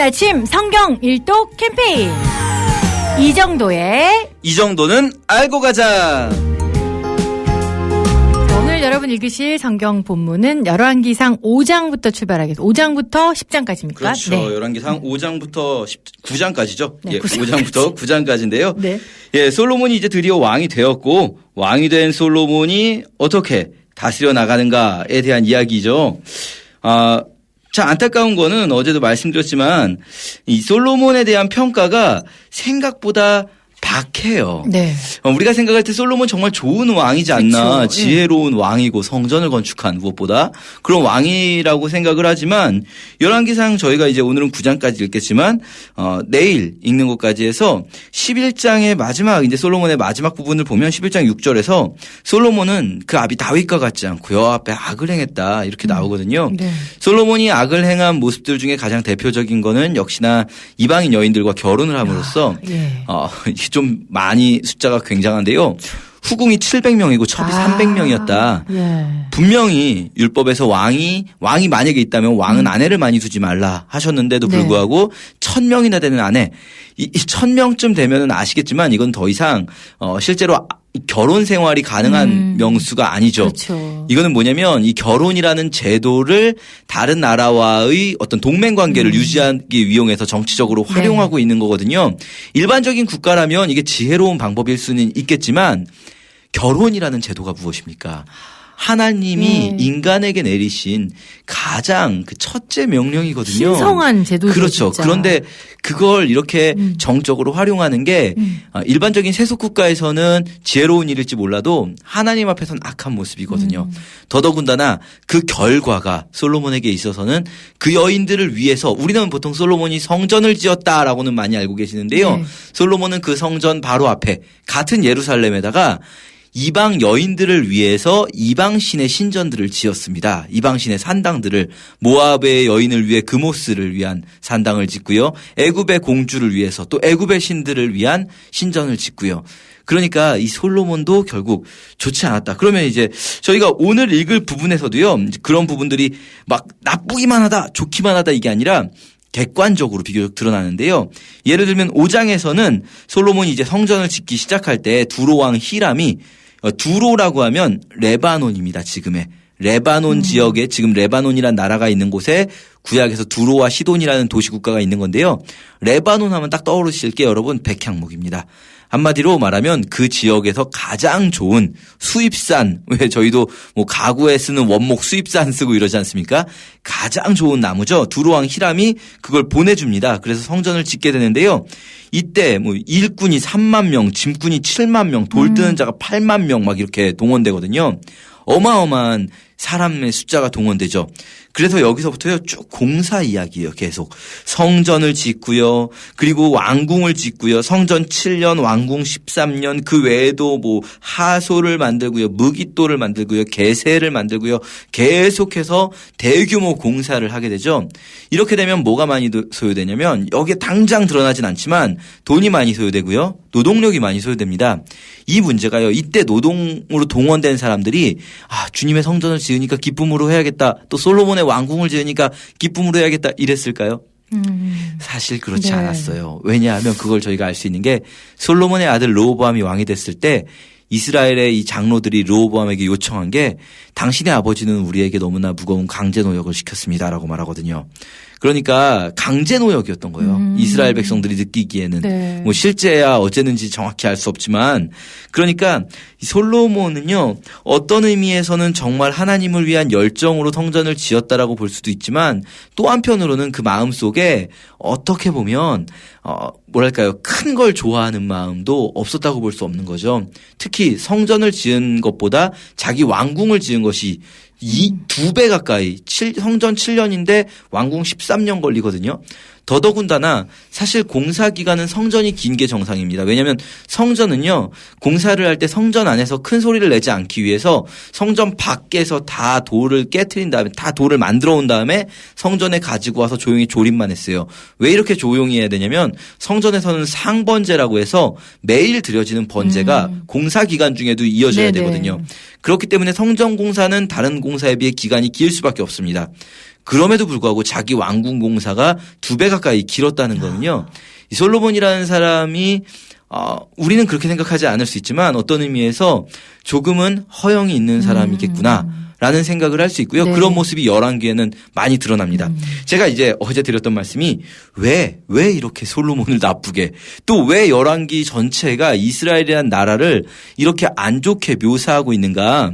아침 성경 일독 캠페인 이 정도의 이 정도는 알고 가자. 오늘 여러분 읽으실 성경 본문은 열왕기상 5장부터 출발하겠습니다. 5장부터 10장까지입니까? 그렇죠. 네. 열왕기상 5장부터 9장까지죠. 네, 예, 9장까지. 5장부터 9장까지인데요. 네. 예, 솔로몬이 이제 드디어 왕이 되었고 왕이 된 솔로몬이 어떻게 다스려 나가는가에 대한 이야기죠. 아, 자, 안타까운 거는 어제도 말씀드렸지만 이 솔로몬에 대한 평가가 생각보다 박해요. 네. 어, 우리가 생각할 때 솔로몬 정말 좋은 왕이지 않나. 그쵸, 예. 지혜로운 왕이고 성전을 건축한 무엇보다 그런 왕이라고 생각을 하지만 열왕기상 저희가 이제 오늘은 9장까지 읽겠지만 어, 내일 읽는 것까지 해서 11장의 마지막 이제 솔로몬의 마지막 부분을 보면 11장 6절에서 솔로몬은 그 아비 다윗과 같지 않고 여호와 앞에 악을 행했다 이렇게 나오거든요. 네. 솔로몬이 악을 행한 모습들 중에 가장 대표적인 거는 역시나 이방인 여인들과 결혼을 함으로써 예. 어, 이게 좀 많이 숫자가 굉장한데요. 후궁이 700명이고 첩이 아, 300명이었다. 예. 분명히 율법에서 왕이 왕이 만약에 있다면 왕은 아내를 많이 두지 말라 하셨는데도 네. 불구하고 1000명이나 되는 아내 이, 이 1000명쯤 되면은 아시겠지만 이건 더 이상 어 실제로 아- 결혼 생활이 가능한 음. 명수가 아니죠. 그렇죠. 이거는 뭐냐면 이 결혼이라는 제도를 다른 나라와의 어떤 동맹 관계를 유지하기 위용해서 정치적으로 음. 네. 활용하고 있는 거거든요. 일반적인 국가라면 이게 지혜로운 방법일 수는 있겠지만 결혼이라는 제도가 무엇입니까? 하나님이 네. 인간에게 내리신 가장 그 첫째 명령이거든요. 신성한 제도죠. 그렇죠. 진짜. 그런데 그걸 이렇게 음. 정적으로 활용하는 게 음. 아, 일반적인 세속 국가에서는 지혜로운 일일지 몰라도 하나님 앞에서는 악한 모습이거든요. 음. 더더군다나 그 결과가 솔로몬에게 있어서는 그 여인들을 위해서 우리는 보통 솔로몬이 성전을 지었다라고는 많이 알고 계시는데요. 네. 솔로몬은 그 성전 바로 앞에 같은 예루살렘에다가 이방 여인들을 위해서 이방 신의 신전들을 지었습니다. 이방 신의 산당들을 모압의 여인을 위해 그모스를 위한 산당을 짓고요. 애굽의 공주를 위해서 또 애굽의 신들을 위한 신전을 짓고요. 그러니까 이 솔로몬도 결국 좋지 않았다. 그러면 이제 저희가 오늘 읽을 부분에서도요. 그런 부분들이 막 나쁘기만 하다, 좋기만 하다 이게 아니라 객관적으로 비교적 드러나는데요. 예를 들면 5장에서는 솔로몬이 이제 성전을 짓기 시작할 때 두로 왕 히람이 어, 두로라고 하면 레바논입니다. 지금의 레바논 지역에 지금 레바논이라는 나라가 있는 곳에 구약에서 두로와 시돈이라는 도시 국가가 있는 건데요. 레바논 하면 딱 떠오르실 게 여러분 백향목입니다. 한마디로 말하면 그 지역에서 가장 좋은 수입산 왜 저희도 뭐 가구에 쓰는 원목 수입산 쓰고 이러지 않습니까? 가장 좋은 나무죠. 두로왕 히람이 그걸 보내줍니다. 그래서 성전을 짓게 되는데요. 이때 뭐 일꾼이 3만 명, 짐꾼이 7만 명, 돌 뜨는 자가 8만 명 막 이렇게 동원되거든요. 어마어마한 사람의 숫자가 동원되죠. 그래서 여기서부터요 쭉 공사 이야기예요. 계속 성전을 짓고요. 그리고 왕궁을 짓고요. 성전 7년, 왕궁 13년 그 외에도 뭐 하소를 만들고요. 무기또를 만들고요. 개새를 만들고요. 계속해서 대규모 공사를 하게 되죠. 이렇게 되면 뭐가 많이 소요되냐면 여기에 당장 드러나진 않지만 돈이 많이 소요되고요. 노동력이 많이 소요됩니다. 이 문제가요. 이때 노동으로 동원된 사람들이 아 주님의 성전을 지으니까 기쁨으로 해야겠다. 또 솔로몬의 왕궁을 지으니까 기쁨으로 해야겠다. 이랬을까요? 음. 사실 그렇지 네. 않았어요. 왜냐하면 그걸 저희가 알 수 있는 게 솔로몬의 아들 로보암이 왕이 됐을 때 이스라엘의 이 장로들이 로보암에게 요청한 게 당신의 아버지는 우리에게 너무나 무거운 강제 노역을 시켰습니다라고 말하거든요. 그러니까 강제 노역이었던 거예요. 음. 이스라엘 백성들이 느끼기에는 네. 뭐 실제야 어쨌는지 정확히 알 수 없지만 그러니까 이 솔로몬은요 어떤 의미에서는 정말 하나님을 위한 열정으로 성전을 지었다라고 볼 수도 있지만 또 한편으로는 그 마음 속에 어떻게 보면 어 뭐랄까요 큰 걸 좋아하는 마음도 없었다고 볼 수 없는 거죠. 특히 성전을 지은 것보다 자기 왕궁을 지은 것이 이두 배 가까이 칠- 성전 7년인데 왕궁 13년 걸리거든요. 더더군다나 사실 공사 기간은 성전이 긴 게 정상입니다. 왜냐하면 성전은요 공사를 할 때 성전 안에서 큰 소리를 내지 않기 위해서 성전 밖에서 다 돌을 깨트린 다음에 다 돌을 만들어 온 다음에 성전에 가지고 와서 조용히 조립만 했어요. 왜 이렇게 조용히 해야 되냐면 성전에서는 상번제라고 해서 매일 드려지는 번제가 공사 기간 중에도 이어져야 네네. 되거든요. 그렇기 때문에 성전 공사는 다른 공사에 비해 기간이 길 수밖에 없습니다. 그럼에도 불구하고 자기 왕궁 공사가 두 배 가까이 길었다는 거는요. 이 솔로몬이라는 사람이 어, 우리는 그렇게 생각하지 않을 수 있지만 어떤 의미에서 조금은 허영이 있는 사람이겠구나. 라는 생각을 할 수 있고요. 네. 그런 모습이 열왕기에는 많이 드러납니다. 제가 이제 어제 드렸던 말씀이 왜, 왜 이렇게 솔로몬을 나쁘게 또 왜 열왕기 전체가 이스라엘이라는 나라를 이렇게 안 좋게 묘사하고 있는가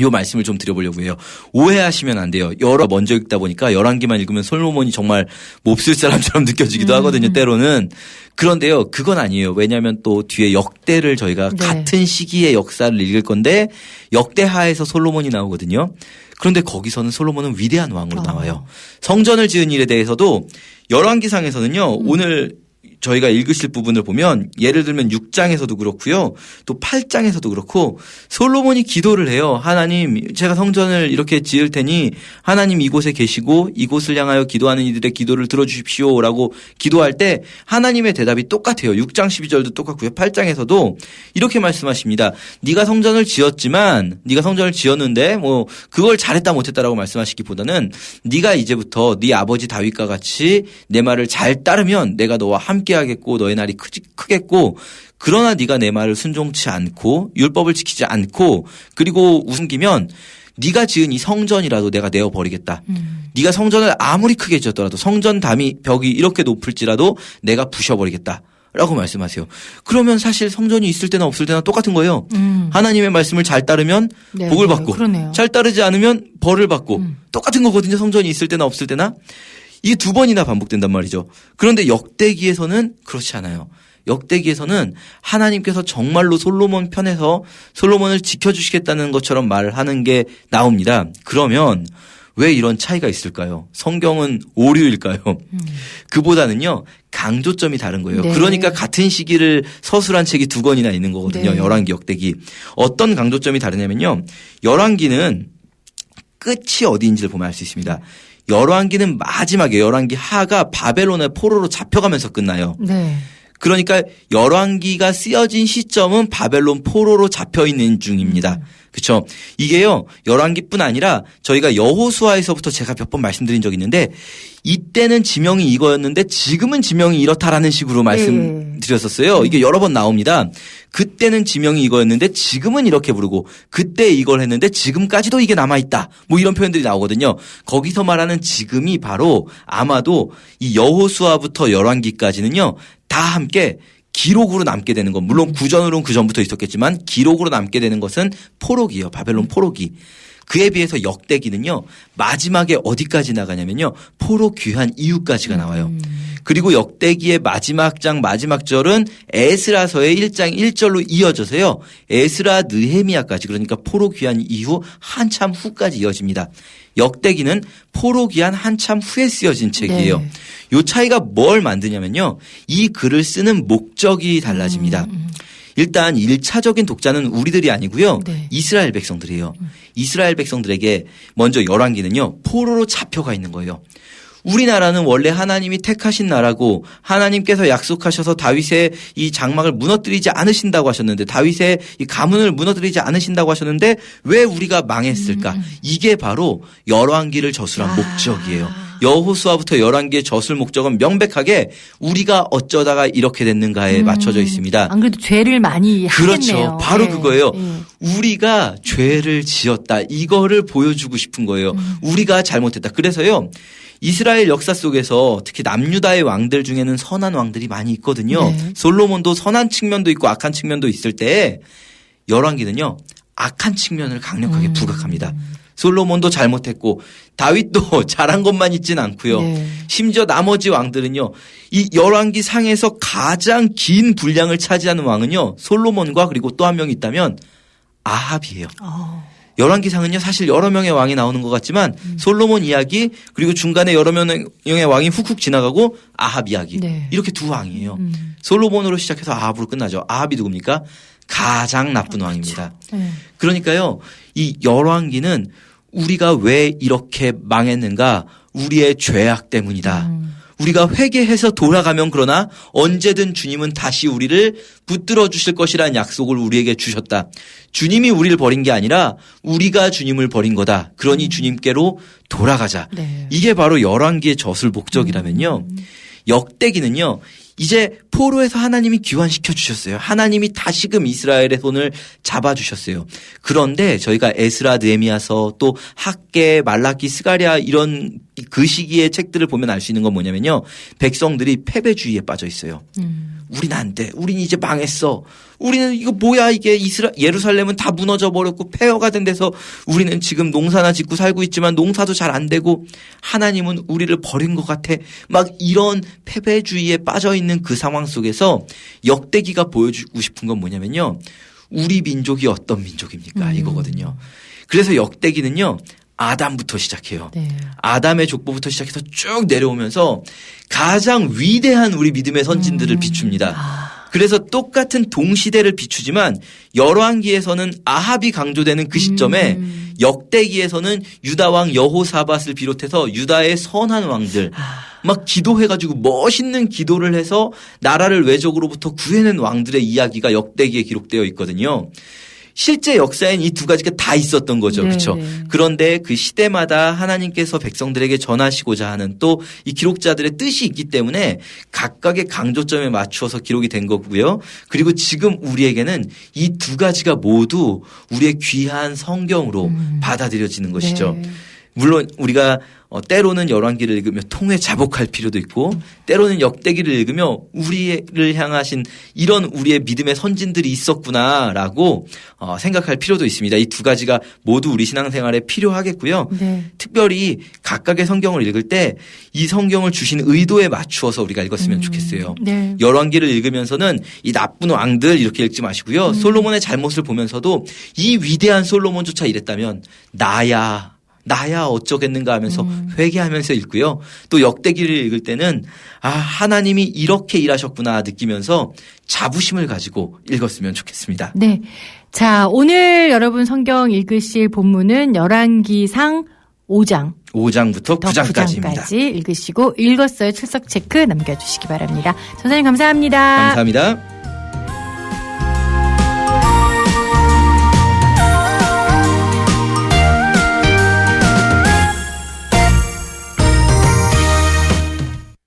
요 말씀을 좀 드려보려고 해요. 오해하시면 안 돼요. 여러 먼저 읽다 보니까 열한기만 읽으면 솔로몬이 정말 몹쓸 사람처럼 느껴지기도 음. 하거든요. 때로는 그런데요. 그건 아니에요. 왜냐하면 또 뒤에 역대를 저희가 네. 같은 시기의 역사를 읽을 건데 역대하에서 솔로몬이 나오거든요. 그런데 거기서는 솔로몬은 위대한 왕으로 어. 나와요. 성전을 지은 일에 대해서도 열왕기상에서는요. 음. 오늘 저희가 읽으실 부분을 보면 예를 들면 6장에서도 그렇고요. 또 8장에서도 그렇고 솔로몬이 기도를 해요. 하나님 제가 성전을 이렇게 지을 테니 하나님 이곳에 계시고 이곳을 향하여 기도하는 이들의 기도를 들어 주십시오라고 기도할 때 하나님의 대답이 똑같아요. 6장 12절도 똑같고요. 8장에서도 이렇게 말씀하십니다. 네가 성전을 지었지만 네가 성전을 지었는데 뭐 그걸 잘했다 못했다라고 말씀하시기보다는 네가 이제부터 네 아버지 다윗과 같이 내 말을 잘 따르면 내가 너와 함께 하겠고 너의 날이 크지, 크겠고 그러나 네가 내 말을 순종치 않고 율법을 지키지 않고 그리고 웃음기면 네가 지은 이 성전이라도 내가 내어 버리겠다. 음. 네가 성전을 아무리 크게 지었더라도 성전 담이 벽이 이렇게 높을지라도 내가 부셔 버리겠다. 라고 말씀하세요. 그러면 사실 성전이 있을 때나 없을 때나 똑같은 거예요. 음. 하나님의 말씀을 잘 따르면 네, 복을 네, 받고 그러네요. 잘 따르지 않으면 벌을 받고 음. 똑같은 거거든요. 성전이 있을 때나 없을 때나 이게 두 번이나 반복된단 말이죠. 그런데 역대기에서는 그렇지 않아요. 역대기에서는 하나님께서 정말로 솔로몬 편에서 솔로몬을 지켜주시겠다는 것처럼 말을 하는 게 나옵니다. 그러면 왜 이런 차이가 있을까요? 성경은 오류일까요? 그보다는요 강조점이 다른 거예요. 네. 그러니까 같은 시기를 서술한 책이 두 권이나 있는 거거든요. 네. 열왕기 역대기 어떤 강조점이 다르냐면요. 열왕기는 끝이 어디인지를 보면 알 수 있습니다. 열왕기는 마지막에 열왕기 하가 바벨론의 포로로 잡혀가면서 끝나요. 네. 그러니까 열왕기가 쓰여진 시점은 바벨론 포로로 잡혀 있는 중입니다. 그렇죠? 이게요. 열왕기뿐 아니라 저희가 여호수아에서부터 제가 몇 번 말씀드린 적이 있는데 이때는 지명이 이거였는데 지금은 지명이 이렇다라는 식으로 말씀드렸었어요. 이게 여러 번 나옵니다. 그때는 지명이 이거였는데 지금은 이렇게 부르고 그때 이걸 했는데 지금까지도 이게 남아 있다. 뭐 이런 표현들이 나오거든요. 거기서 말하는 지금이 바로 아마도 이 여호수아부터 열왕기까지는요. 다 함께 기록으로 남게 되는 건 물론 구전으로는 그 전부터 있었겠지만 기록으로 남게 되는 것은 포로기예요. 바벨론 포로기. 그에 비해서 역대기는요. 마지막에 어디까지 나가냐면요. 포로 귀한 이후까지가 나와요. 그리고 역대기의 마지막 장 마지막 절은 에스라서의 1장 1절로 이어져서요. 에스라 느헤미야까지 그러니까 포로 귀한 이후 한참 후까지 이어집니다. 역대기는 포로 귀한 한참 후에 쓰여진 책이에요. 네. 요 차이가 뭘 만드냐면요. 이 글을 쓰는 목적이 달라집니다. 일단 일차적인 독자는 우리들이 아니고요. 네. 이스라엘 백성들이에요. 이스라엘 백성들에게 먼저 열왕기는요. 포로로 잡혀가 있는 거예요. 우리나라는 원래 하나님이 택하신 나라고 하나님께서 약속하셔서 다윗의 이 장막을 무너뜨리지 않으신다고 하셨는데 다윗의 이 가문을 무너뜨리지 않으신다고 하셨는데 왜 우리가 망했을까? 이게 바로 열왕기를 저술한 아. 목적이에요. 여호수아부터 열왕기의 저술 목적은 명백하게 우리가 어쩌다가 이렇게 됐는가에 맞춰져 있습니다. 안 그래도 죄를 많이 그렇죠. 하겠네요. 바로 네. 그거예요. 네. 우리가 죄를 지었다. 이거를 보여주고 싶은 거예요. 음. 우리가 잘못했다. 그래서요. 이스라엘 역사 속에서 특히 남유다의 왕들 중에는 선한 왕들이 많이 있거든요. 네. 솔로몬도 선한 측면도 있고 악한 측면도 있을 때 열왕기는요. 악한 측면을 강력하게 음. 부각합니다. 솔로몬도 잘못했고 다윗도 잘한 것만 있진 않고요. 네. 심지어 나머지 왕들은요. 이 열왕기 상에서 가장 긴 분량을 차지하는 왕은요. 솔로몬과 그리고 또 한 명 있다면 아합이에요. 어. 열왕기상은요 사실 여러 명의 왕이 나오는 것 같지만 솔로몬 이야기 그리고 중간에 여러 명의 왕이 훅훅 지나가고 아합 이야기 네. 이렇게 두 왕이에요. 음. 솔로몬으로 시작해서 아합으로 끝나죠. 아합이 누굽니까? 가장 나쁜 왕입니다. 네. 그러니까요 이 열왕기는 우리가 왜 이렇게 망했는가 우리의 죄악 때문이다. 음. 우리가 회개해서 돌아가면 그러나 언제든 주님은 다시 우리를 붙들어 주실 것이라는 약속을 우리에게 주셨다. 주님이 우리를 버린 게 아니라 우리가 주님을 버린 거다. 그러니 주님께로 돌아가자. 네. 이게 바로 열왕기의 저술 목적이라면요. 역대기는요. 이제 포로에서 하나님이 귀환시켜 주셨어요. 하나님이 다시금 이스라엘의 손을 잡아 주셨어요. 그런데 저희가 에스라 느헤미야서 또 학계 말라기 스가랴 이런 그 시기의 책들을 보면 알 수 있는 건 뭐냐면요. 백성들이 패배주의에 빠져 있어요. 음. 우린 안 돼. 우린 이제 망했어. 우리는 이거 뭐야 이게 이스라 예루살렘은 다 무너져 버렸고 폐허가 된 데서 우리는 지금 농사나 짓고 살고 있지만 농사도 잘 안 되고 하나님은 우리를 버린 것 같아. 막 이런 패배주의에 빠져 있는 그 상황 속에서 역대기가 보여주고 싶은 건 뭐냐면요. 우리 민족이 어떤 민족입니까? 음. 이거거든요. 그래서 역대기는요. 아담부터 시작해요. 네. 아담의 족보부터 시작해서 쭉 내려오면서 가장 위대한 우리 믿음의 선진들을 음. 비춥니다. 아. 그래서 똑같은 동시대를 비추지만 열왕기에서는 아합이 강조되는 그 시점에 음. 역대기에서는 유다 왕 여호사밧을 비롯해서 유다의 선한 왕들 아. 막 기도해가지고 멋있는 기도를 해서 나라를 외적으로부터 구해낸 왕들의 이야기가 역대기에 기록되어 있거든요. 실제 역사엔 이 두 가지가 다 있었던 거죠. 네, 그렇죠. 네. 그런데 그 시대마다 하나님께서 백성들에게 전하시고자 하는 또 이 기록자들의 뜻이 있기 때문에 각각의 강조점에 맞추어서 기록이 된 거고요. 그리고 지금 우리에게는 이 두 가지가 모두 우리의 귀한 성경으로 음. 받아들여지는 것이죠. 네. 물론 우리가 어, 때로는 열왕기를 읽으며 통회 자복할 필요도 있고 때로는 역대기를 읽으며 우리를 향하신 이런 우리의 믿음의 선진들이 있었구나라고 어, 생각할 필요도 있습니다. 이 두 가지가 모두 우리 신앙생활에 필요하겠고요. 네. 특별히 각각의 성경을 읽을 때 이 성경을 주신 의도에 맞추어서 우리가 읽었으면 좋겠어요. 네. 열왕기를 읽으면서는 이 나쁜 왕들 이렇게 읽지 마시고요. 솔로몬의 잘못을 보면서도 이 위대한 솔로몬조차 이랬다면 나야 나야 어쩌겠는가 하면서 회개하면서 읽고요. 또 역대기를 읽을 때는 아 하나님이 이렇게 일하셨구나 느끼면서 자부심을 가지고 읽었으면 좋겠습니다. 네. 자, 오늘 여러분 성경 읽으실 본문은 열왕기상 5장 5장부터 더 9장까지입니다. 9장까지 읽으시고 읽었어요 출석 체크 남겨주시기 바랍니다. 선생님 감사합니다. 감사합니다.